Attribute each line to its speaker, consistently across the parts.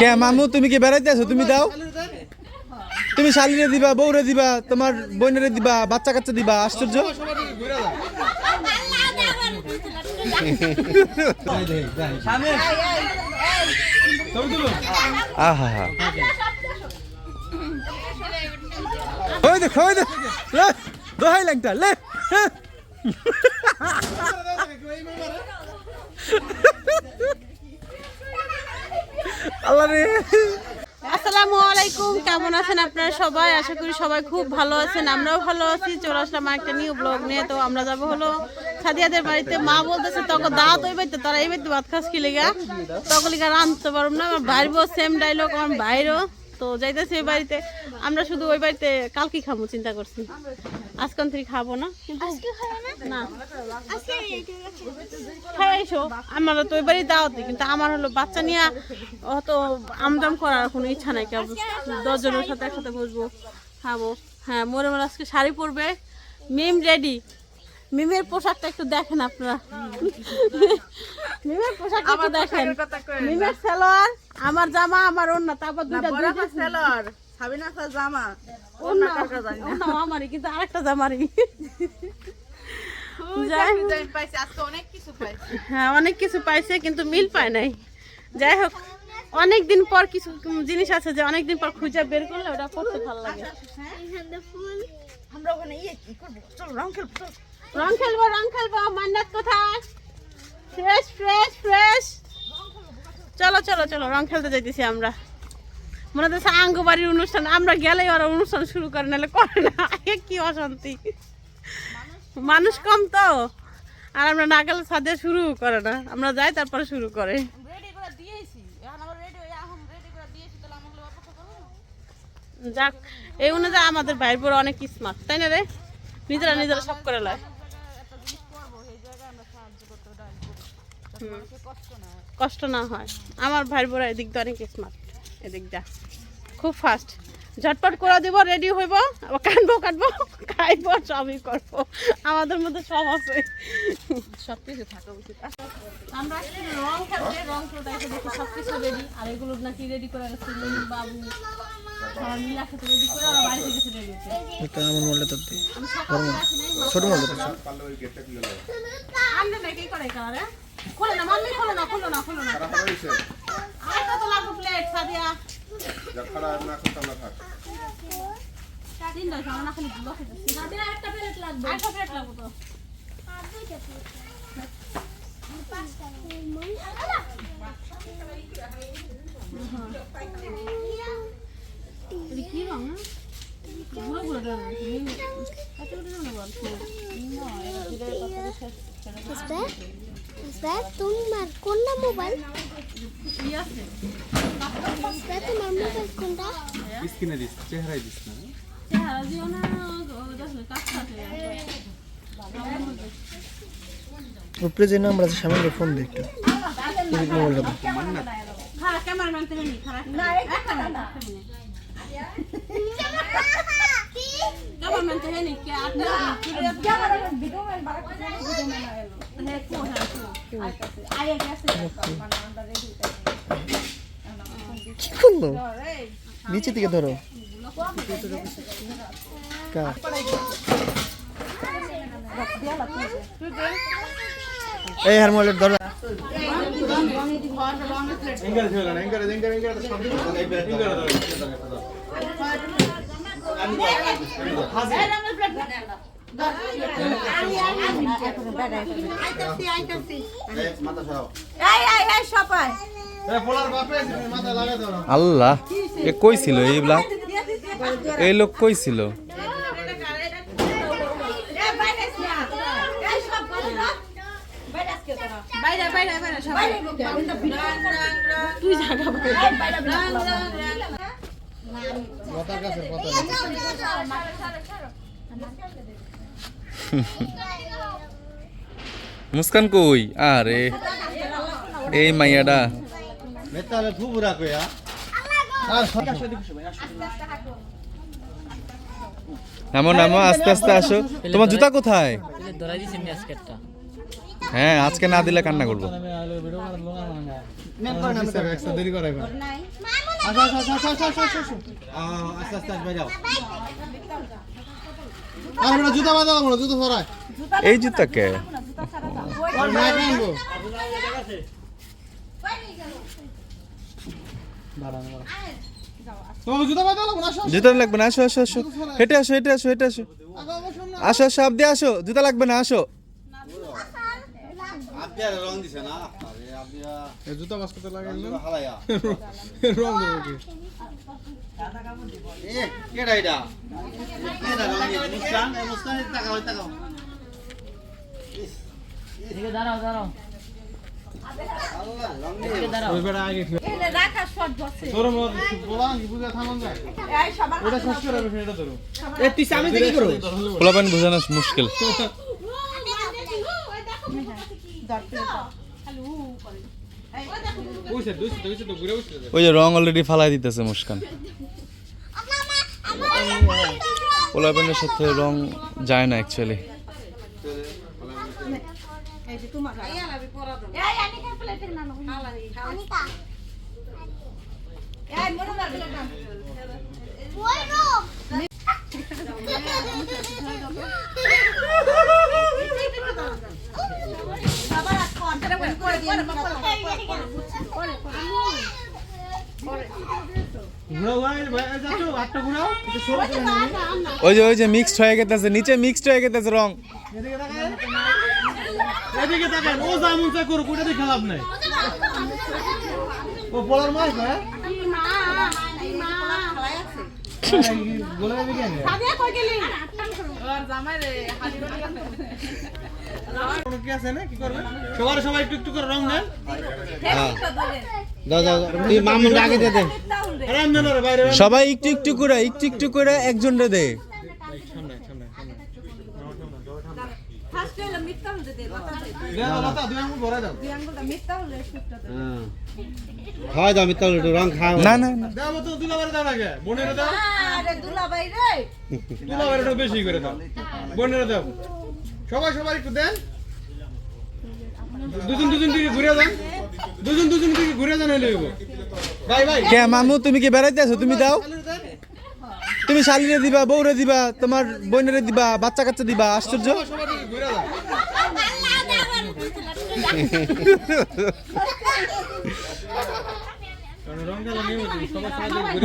Speaker 1: কে মামু তুমি কি বেড়াইতে আছো? তুমি দাও। তুমি শালিরে দিবা বউরে দিবা তোমার বোনেরে দিবা বাচ্চা কাচ্চা দিবা আশ্চর্য। আহা ওই দেখ ওই দেখ। দোহাই লাগটা লে। হ্যাঁ।
Speaker 2: আসসালামু আলাইকুম, কেমন আছেন আপনারা সবাই? আশা করি সবাই খুব ভালো আছেন, আমরাও ভালো আছি। চলে আসলাম একটা নিউ ব্লগ নিয়ে। তো আমরা যাব হলো সাদিয়াদের বাড়িতে। মা বলতেছে তখন দাওয়াত ওই বাড়িতে, তারা এই বাড়িতে ভাত খাস কি লেগা? তখন লিগা রাঁধতে পারব না, আমার বাইরবো সেম ডাইলগ আমার বাইরও তো যাইতেছি ওই বাড়িতে। আমরা শুধু ওই বাড়িতে কালকে খাব চিন্তা করছি। আজকাল থেকে খাব না কিন্তু না? হ্যাঁ আমার তো বাড়ি দাওয়াতে কিন্তু আমার হলো বাচ্চা নিয়ে অত আমদাম করার কোনো ইচ্ছা নাই কেউ দশজনের সাথে একসাথে বসবো খাব। হ্যাঁ মোরে মোরে আজকে শাড়ি পরবে। মিম রেডি মিমের পোশাকটা একটু দেখেন আপনারা। মিমের পোশাকটা একটু দেখেন। মিমের সালোয়ার আমার জামা আমার অন্য তারপর দুইটা দুইটা
Speaker 3: সেলর সাবিনা খান জামা?
Speaker 2: অন্য অন্য আমারই কিন্তু আরেকটা জামারই। যাই হোক।
Speaker 3: পাইছি আজকে অনেক কিছু পাইছি।
Speaker 2: হ্যাঁ অনেক কিছু পাইছে কিন্তু মিল পায় নাই। যাই হোক অনেক দিন পর কিছু জিনিস আছে যে অনেক দিন পর খুঁজে বের করলে ওটা করতে ভালো লাগে।
Speaker 3: আমরা ওখানে ইয়ে কি করব? চলো রং খেলব
Speaker 2: রং খেলব রং খেলব মান্নাত কোথায়? Fresh fresh fresh. চলো চলো চলো রং খেলতে যাইতেছি আমরা। মনে হচ্ছে আঙ্গ বাড়ির অনুষ্ঠান আমরা গেলেই ওরা অনুষ্ঠান শুরু করে নাহলে করে না। এ কি অশান্তি। মানুষ কম তো আর আমরা না গেলে সাদে শুরু করে না। আমরা যাই তারপরে শুরু করে। যাক এই অনুযায়ী আমাদের ভাই বোর অনেক স্মার্ট তাই না রে? নিজেরা নিজেরা সব করে লয়। কষ্ট না হয়। আমার ভাই বোরা এদিক দিয়ে অনেক স্মার্ট এদিক যা খুব ফাস্ট ঝটপট করে দিব রেডি হইব। আবার কাটবো কাটবো খাইবো সবই করব। আমাদের মধ্যে সব আছে। সব কিছু থাকা উচিত। আমরা আসলে রং খেলতে রং খেলতে দেখি সব কিছু রেডি আর এগুলো নাকি রেডি করে গেছে বাবু। সবাই মিলে একসাথে রেডি করে ওরা বাড়ি থেকে রেডি
Speaker 1: এটা আমার তো ছোট
Speaker 2: আমরা নাকি করে কারে খোলো না মাম্মি খোলো না খোলো না খোলো না। আর কত লাগবে প্লেট সাদিয়া? তিনটা সামনে খালি বসে যাচ্ছি সাদিয়া একটা প্লেট লাগবে। একটা প্লেট লাগবে তো। এটা কি রং না গুলো গুলো রং এতগুলো রং বল না এটা দিলে কথা শেষ
Speaker 4: আসবে আসবে তোমার কোনটা মোবাইল? তোমার মোবাইল কোনটা?
Speaker 1: স্ক্রিনে দিস চেহারায় দিস না।
Speaker 2: চেহারা দিও না
Speaker 1: উপরে যে নাম্বার আছে সামনে ফোন দে একটু। মোবাইলটা
Speaker 2: খারাপ ক্যামেরাম্যান থেকে নি খারাপ না একটা মিনিট একটা মিনিট ক্যামেরাম্যান থেকে নি কে আট ক্যামেরাম্যান ভিডিও ম্যান বাড়া ভিডিও ম্যান আইলো হে কো হ্যাঁ আইয়া গেছে
Speaker 1: কি করল নিচে থেকে ধরো কা এই হার মোবাইলটা ধরো
Speaker 3: এই এই এই সবাই
Speaker 1: আল্লাহ এ কই ছিল এইগুলা এই লোক কই ছিল
Speaker 2: বাইরে বাইরে
Speaker 1: মুস্কান কই? আরে এই মাইয়াডা। নামো নামো আস্তে আস্তে আসো। তোমার জুতা কোথায়?
Speaker 5: ধরাই দিছি আজকে একটা।
Speaker 1: হ্যাঁ আজকে না দিলে কান্না করব এই জুতা কে
Speaker 5: জুতা লাগবো না আসো
Speaker 1: আসো আসো হেঁটে আসো হেঁটে আসো হেঁটে আসো আসো আসো আপ দিয়ে আসো জুতা লাগবে না আসো
Speaker 5: জুতা বাস করতে লাগে রং দেবো কি ওই বেড়া আগে ঠিক
Speaker 3: রাখা শর্ট বসে।
Speaker 5: তোর মোর বলা কি বুঝা
Speaker 1: ওই যে রং অলরেডি ফালাই দিতেছে মুস্কান। পোলাপানের সাথে রং যায় না অ্যাকচুয়ালি
Speaker 4: ওই
Speaker 1: যে ওই যে মিক্সড হয়ে গেতেছে নিচে মিক্সড হয়ে গেতেছে রং
Speaker 5: এদিকে তাকান ও যা মন চায় করুক ওটা দেখে লাভ নাই ও পলার মাছ হ্যাঁ বলে দেবে কেন
Speaker 3: সাদিয়া কই গেলি
Speaker 5: কোনো কি আছে না? কি করবে? সবার সবাই একটু একটু করে রং দেন।
Speaker 6: মামুন আগে দে দে
Speaker 1: সবাই একটু একটু করে একটু একটু করে একজন দে।
Speaker 3: দে দে
Speaker 5: দে আঙুল ভরে দাও।
Speaker 3: মিথ্যা হলে দে
Speaker 6: রং খাও।
Speaker 1: না না না।
Speaker 5: দাও তো দুলা দাও আগে। বোনের দাও।
Speaker 3: আরে দুলা রে
Speaker 5: দুলা বেশি করে দাও। বোনের দাও। সবাই সবাই একটু দেন। দুজন দুজন দিকে ঘুরে যান। দুজন দুজন দিকে ঘুরে যান হইলে ভাই ভাই।
Speaker 1: কে মামু তুমি কি বেড়াইতে আছো? তুমি দাও। তুমি শালিরে দিবা বউরে দিবা তোমার বোনেরে দিবা বাচ্চা কাচ্চা দিবা আশ্চর্য।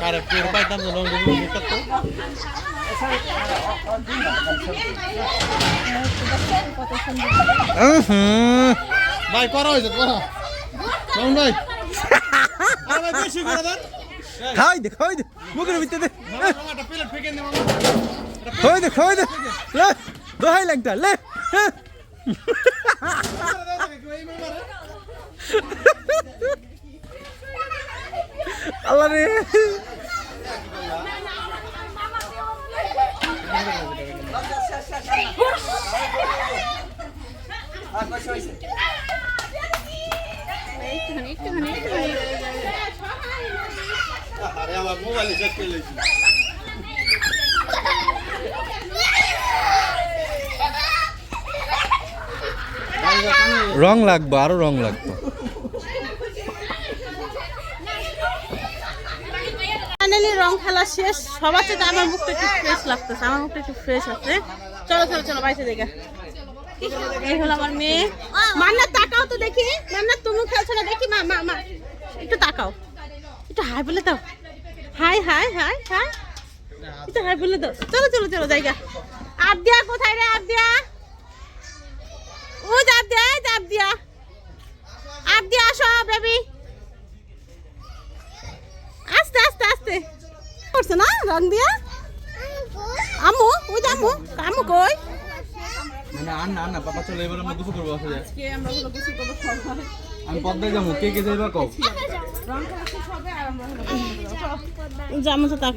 Speaker 5: আরে তো পের পাইতাম না রং মুখটা তো ভাই করা হয়েছে করা। ভাই। আরে
Speaker 1: খাওয়াই দে খাওয়াই দে মুখের ভিতরে খাওয়াই দে খাওয়াই দে। লে দোহাই লাগটা লে। আল্লাহ রে। রং লাগবে, আরও রং লাগবে।
Speaker 2: রং খেলা শেষ। সবার সাথে আমার মুখটা একটু ফ্রেশ লাগতেছে, আমার মুখটা একটু ফ্রেশ আছে। চলো চলো চলো বাইরে দেখে। এই হলো আমার মেয়ে। মান্না, তাকাও তো দেখি। মান্না, তুমি খেলছো না? দেখি, মা মা মা। একটু তাকাও। একটু হাই বলে দাও। Hi hi hi hi. একটু হাই বলে দাও চলো চলো চলো জায়গা। আবদিয়া কোথায় রে আবদিয়া? ও চাপ দিয়া চাপ দিয়া আপ দিয়া আসো বেবি। আস্তে আস্তে আস্তে। করছে না রং দিয়া? আমু ওই যে আমু কই?
Speaker 5: না না না পাপা চলে এবার আমরা গোসল করব
Speaker 2: আজকে আমরা হলো করব সবাই।
Speaker 5: আমি পদ্মায় যাব। কে কে যাইবা কও?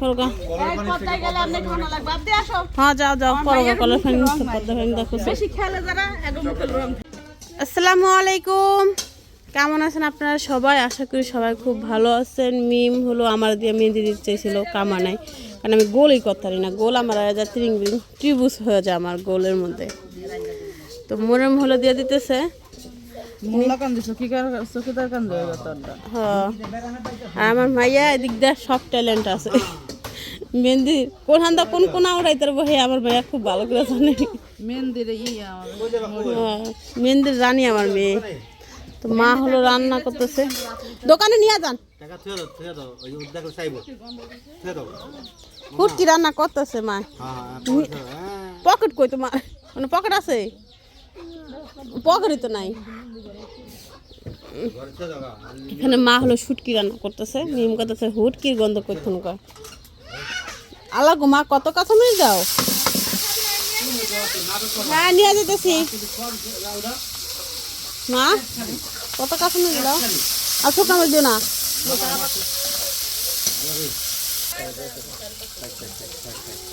Speaker 2: তো গা। হ্যাঁ যাও যাও। করো কলার ফ্যান পর্দা ফ্যান দেখো বেশি খেলে যারা আসসালামু আলাইকুম। কেমন আছেন আপনারা সবাই? আশা করি সবাই খুব ভালো আছেন। মিম হলো আমার দিয়ে মেহেন্দি দিতে চাইছিল কামা নাই। কারণ আমি গোলই করতে পারি না। গোল আমার যা ত্রিং বিং ত্রিভুজ হয়ে যায় আমার গোলের মধ্যে। তো মোরম হলো দিয়ে দিতেছে। আমার মাইয়া এদিক দিয়ে সব ট্যালেন্ট আছে। মেহেন্দি কোন হান্দা কোন কোন উড়াইতে পারব হে আমার মাইয়া খুব ভালো করে জানে। হ্যাঁ, মেহেন্দির রানী আমার মেয়ে। তো মা হলো রান্না করতেছে। দোকানে নিয়ে যান। ফুটকি রান্না করতেছে মা।
Speaker 6: হ্যাঁ হ্যাঁ হ্যাঁ।
Speaker 2: পকেট কই তোমার? মানে পকেট আছে? পকেটই তো নাই। এখানে মা হলো শুটকি রান্না করতেছে, নিম করতেছে হুটকির গন্ধ করতেন কয় আল্লাহ গো মা, কত কাছে নিয়ে যাও হ্যাঁ নিয়ে যেতেছি। মা, কত কাছে নিয়ে গেল আছো কামড় দিও না।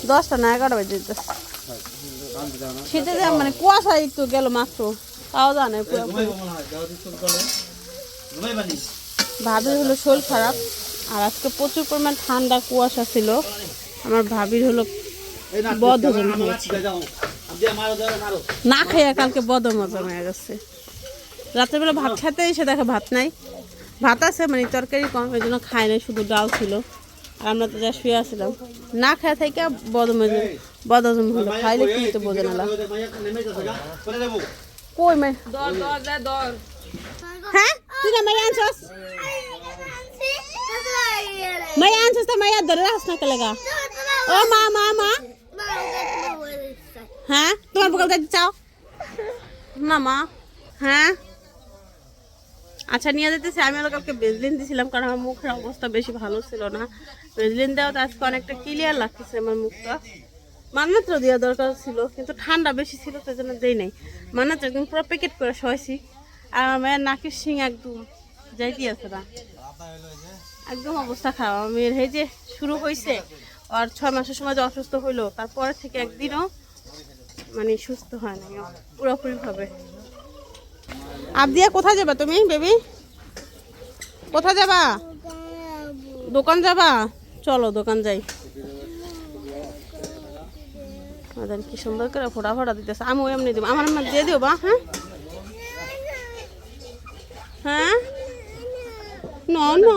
Speaker 2: দশটা না এগারোটা বাজে শীতে মানে কুয়াশা একটু গেল মাত্র, তাও জানে ভাবির হলো শরীর খারাপ, আর আজকে প্রচুর পরিমাণ ঠান্ডা কুয়াশা ছিল। আমার ভাবির হলো বদ না খেয়ে কালকে বদ মজম হয়ে গেছে। রাত্রেবেলা ভাত খেতে এসে দেখে ভাত নাই। ভাত আছে মানে তরকারি কম এই জন্য খাই নাই, শুধু ডাল ছিল। আমরা তো যা শুয়ে আসছিলাম না খায় থেকে বদম বদহজম হলো, খাইলে তো বোঝে না কই মে হ্যাঁ? তুই না মাইয়া আনছস? মাইয়া আনছস তো মাইয়া ধরে রাখছ না কেলেগা ও মা মা মা। হ্যাঁ? তোমার বকাল চাও? না মা। হ্যাঁ? আচ্ছা নিয়ে যেতেছি। আমি ওদের কালকে বেজলিন দিয়েছিলাম কারণ আমার মুখের অবস্থা বেশি ভালো ছিল না। বেজলিন দেওয়া তো আজকে অনেকটা ক্লিয়ার লাগতেছে আমার মুখটা। মান্নাত্র দেওয়া দরকার ছিল, কিন্তু ঠান্ডা বেশি ছিল, তো জন্য দেই নাই। মান্নাত্র একদম পুরো প্যাকেট করে শোয়াইছি। আর আমার নাকের শিং একদম যাইতে আছে না। একদম অবস্থা খারাপ। মেয়ের এই যে শুরু হয়েছে আর ছয় মাসের সময় যে অসুস্থ হইল, তারপরে থেকে একদিনও মানে সুস্থ হয় না পুরোপুরি ভাবে আবদিয়া কোথায় যাবা তুমি বেবি কোথায় যাবা? দোকান যাবা? চলো দোকান যাই। আমাদের কি সুন্দর করে ফোটা ফোটা দিতেছে। আমি এমনি দিব। আমার আমার দিয়ে দিও বা হ্যাঁ? হ্যাঁ? ন না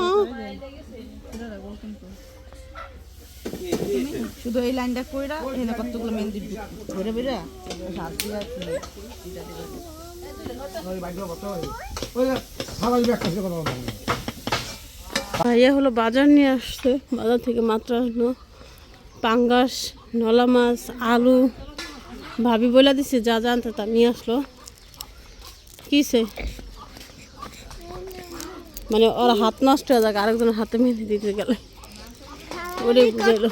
Speaker 3: শুধু এই লাইনটা কইরা কতগুলো মেহেন্দি ধরে বেরা
Speaker 2: ভাইয়া হলো বাজার নিয়ে আসছে। বাজার থেকে মাত্র আসলো। পাঙ্গাস নলা মাছ আলু। ভাবি বলে দিছে যা যা আনতে তা নিয়ে আসলো। কিসে মানে ওর হাত নষ্ট হয়ে যাক আরেকজনের হাতে মেহেন্দি দিতে গেলে। ওরে বুঝাইলো।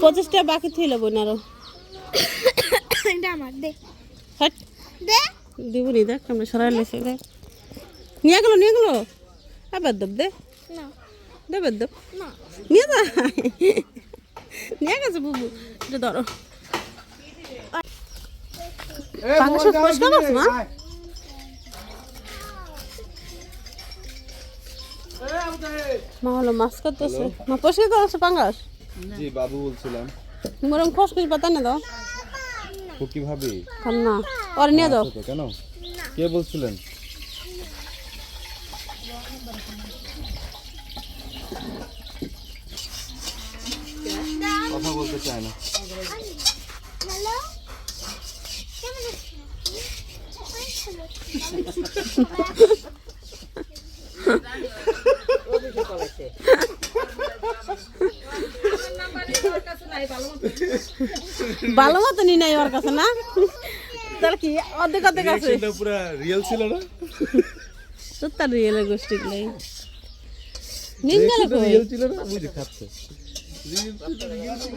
Speaker 2: পঁচিশটা বাকি থইল বোন আরও
Speaker 4: এটা আমার দে।
Speaker 2: হট।
Speaker 4: দে।
Speaker 2: দিব নি দেখ আমরা সরাই লেছে দেখ। নিয়ে গেলো নিয়ে গেলো। আবার দেব দে।
Speaker 4: না।
Speaker 2: দেবে দেব
Speaker 4: না।
Speaker 2: নিয়ে যা। নিয়ে গেছে বুবু। এটা ধরো। পাঙ্গাস পরিষ্কার মা? মা হলো মাছ করতেছে মা পরিষ্কার করছ পাঙ্গাস?
Speaker 5: জি বাবু বলছিলাম।
Speaker 2: মোরম খসখস পাতা না দাও।
Speaker 5: ও কীভাবে।
Speaker 2: না। ওর নিয়ে
Speaker 5: দাও। কেন? কে বলছিলেন? কথা বলতে চায় না।
Speaker 4: হ্যালো কেমন
Speaker 2: ভালো মতো নি নাই ওর কাছে না? তাহলে কি অর্ধেক অর্ধেক আছে?
Speaker 1: পুরো রিয়েল ছিল না?
Speaker 2: সত্যি রিয়েল গোষ্ঠী নেই নিন্দলে কই?
Speaker 1: রিয়েল ছিল না? বুঝে খাচ্ছে।
Speaker 2: রিয়েল ছিল